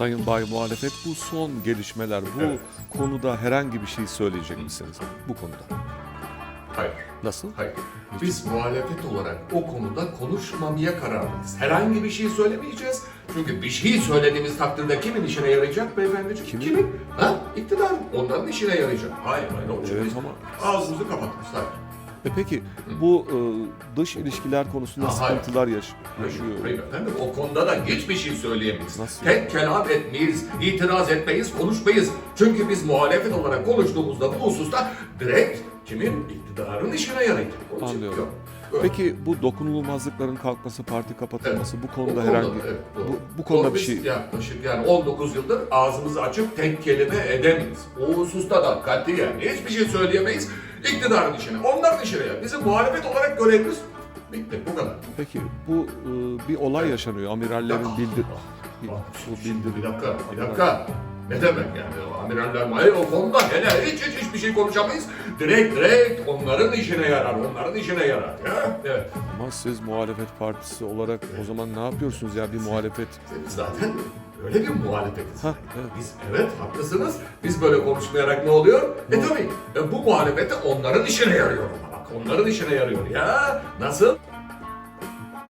Sayın Bay Muhalefet bu son gelişmeler, bu Evet. konuda herhangi bir şey söyleyecek misiniz? Bu konuda. Hayır. Nasıl? Hayır. Biz muhalefet olarak o konuda konuşmamaya kararlıyız. Herhangi bir şey söylemeyeceğiz. Çünkü bir şey söylediğimiz takdirde kimin işine yarayacak beyefendiciğim? Kimin? Ha? İktidar. Onların işine yarayacak. Hayır hayır. Onun Evet biz ama- ağzımızı kapatmışlar. E peki bu e, dış ilişkiler konusunda Ha, hayır. sıkıntılar yaş- yaşıyor. hayır efendim o konuda da hiçbir şey söyleyemeyiz. Nasıl? Tek kelam etmeyiz, itiraz etmeyiz, konuşmayız. Çünkü biz muhalefet olarak konuştuğumuzda bu hususta direkt kimin iktidarın işine yarayacak. Onun için Anlıyorum. yok. Peki bu dokunulmazlıkların kalkması, parti kapatılması bu konuda O herhangi evet, doğru. bu, bu konuda Doğru, bir biz şey Yaklaşık yani 19 yıldır ağzımızı açıp tek kelime edemeyiz. O hususta da katiyen hiçbir şey söyleyemeyiz. İktidarın işine, onların işine. Yani. Bizim muhalefet olarak görevimiz bitti. Bu kadar. Peki bu e, bir olay yaşanıyor. Amirallerin Ya- bildir bu bildir bir dakika, bir dakika. Ne demek yani? Amiraller hayır o konuda hele hiç hiç hiçbir şey konuşamayız. Direkt direkt onların işine yarar, onların işine yarar. Ya? Evet. ama siz muhalefet partisi olarak o zaman ne yapıyorsunuz ya bir muhalefet Biz zaten öyle bir muhalefetiz. Hah, evet. Biz evet haklısınız. Biz böyle konuşmayarak ne oluyor? E tabii e, bu muhalefete onların işine yarıyor. Bak onların işine yarıyor ya. Nasıl?